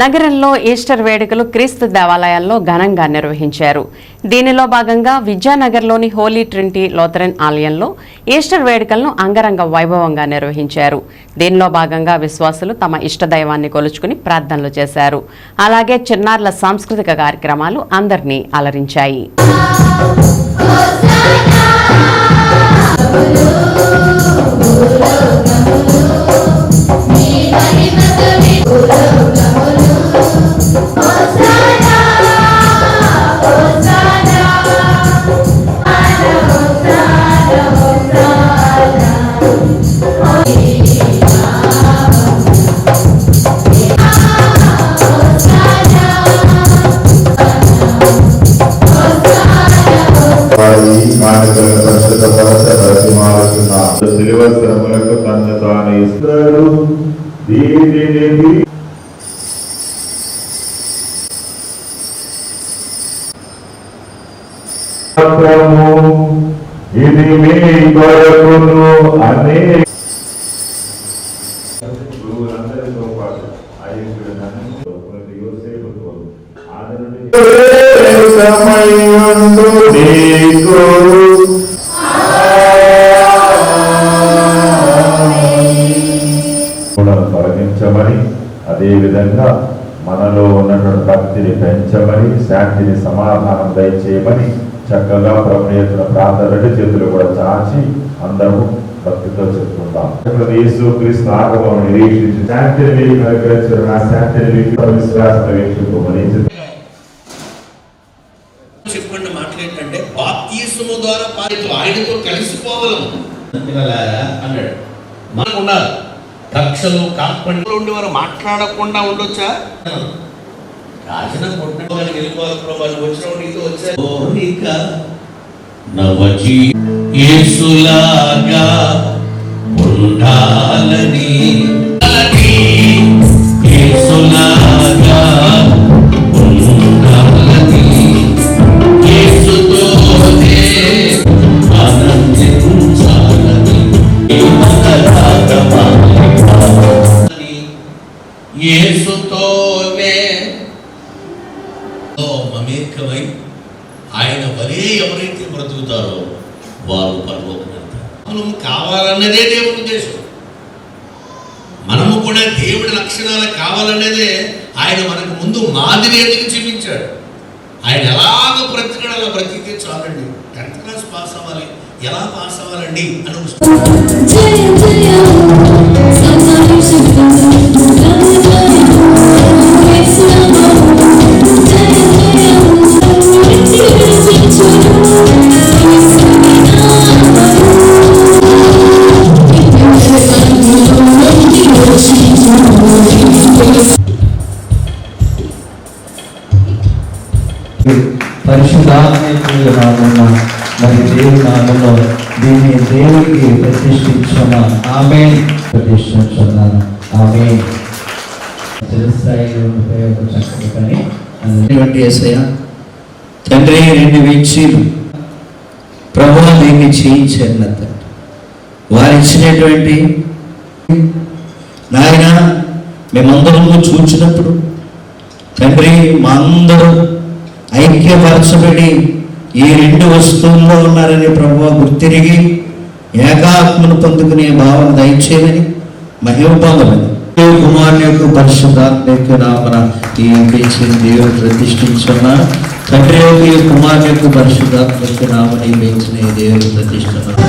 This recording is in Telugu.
నగరంలో ఈస్టర్ వేడుకలు క్రీస్తు దేవాలయాల్లో ఘనంగా నిర్వహించారు. దీనిలో భాగంగా విద్యానగర్లోని హోలీ ట్రింటీ లోథరన్ ఆలయంలో ఈస్టర్ వేడుకలను అంగరంగ వైభవంగా నిర్వహించారు. దీనిలో భాగంగా విశ్వాసులు తమ ఇష్టదైవాన్ని కొలుచుకుని ప్రార్థనలు చేశారు. అలాగే చిన్నారుల సాంస్కృతిక కార్యక్రమాలు అందరినీ అలరించాయి. వారి మాటలను పరిశుద్ధపరచబడుతున్న శిలువశ్రములకు తను తాను ఇస్తాడు దీనిని ఇది మీ కొరకును అనే గురువులందరితో పాటు అయ్యుడు ప్రతి సమయందు నీకు కూడా తొలగించమని అదేవిధంగా మనలో ఉన్నటువంటి భక్తిని పెంచమని శాంతిని సమాధానం దయచేయమని చక్కగా ప్రభుత్వ ప్రార్థన రెండు చేతులు కూడా చాచి అందరము భక్తితో చెప్పుకుందాం ఇప్పుడు యేసు క్రీస్తు ఆగమం నిరీక్షించి శాంతిని మీకు అనుగ్రహించారు నా శాంతిని మీకు విశ్వాసం బాప్తీసము ద్వారా పాలితో ఆయనతో కలిసిపోగలము. అన్నాడు మనకు ఉన్నారు రక్షలు కాల్పండిలో ఉండి వారు మాట్లాడకుండా ఉండొచ్చా? రాజన కొట్టడానికి వెళ్ళిపోవాలి ప్రభు వాళ్ళు వచ్చిన నీతో వచ్చారు. కోరిక నవజీ ఏసులాగా ఎవరైతే బ్రతుకుతారో వారు పరలోకం వెళ్తారు మనం కావాలన్నదే దేవుని ఉద్దేశం. మనము కూడా దేవుడి లక్షణాలు కావాలనేదే ఆయన మనకు ముందు మాదిరి ఎందుకు చూపించాడు? ఆయన ఎలాగ బ్రతికాడు అలా బ్రతికితే చాలండి. టెన్త్ క్లాస్ పాస్ అవ్వాలి. ఎలా పాస్ అవ్వాలండి? అని పరిశుద్ధాత్మకుల నామమున మరి దేవుని నామంలో దీన్ని దేవునికి ప్రతిష్ఠించున్నాను ఆమె ప్రతిష్ఠించున్నాను. ఆమె చిరస్థాయిలో ఉపయోగ చక్కటి పని తండ్రి రెండు వీక్షీలు ప్రభు దీన్ని చేయించారు నా తండ్రి వారు ఇచ్చినటువంటి నాయన మేమందరము చూచినప్పుడు తండ్రి మా అందరూ ఐక్యపరచబడి ఈ రెండు వస్తువుల్లో ఉన్నారని ప్రభు గుర్తిరిగి ఏకాత్మను పొందుకునే భావన దయచేయమని మహిమ పొందమని కుమారుని యొక్క పరిశుద్ధాత్మ యొక్క నామన ఈ పెంచిన దేవుడు ప్రతిష్ఠించున్నా తండ్రి యొక్క కుమారుని యొక్క పరిశుద్ధాత్మ యొక్క నామని పెంచిన ఈ దేవుడు ప్రతిష్ఠిస్తున్నారు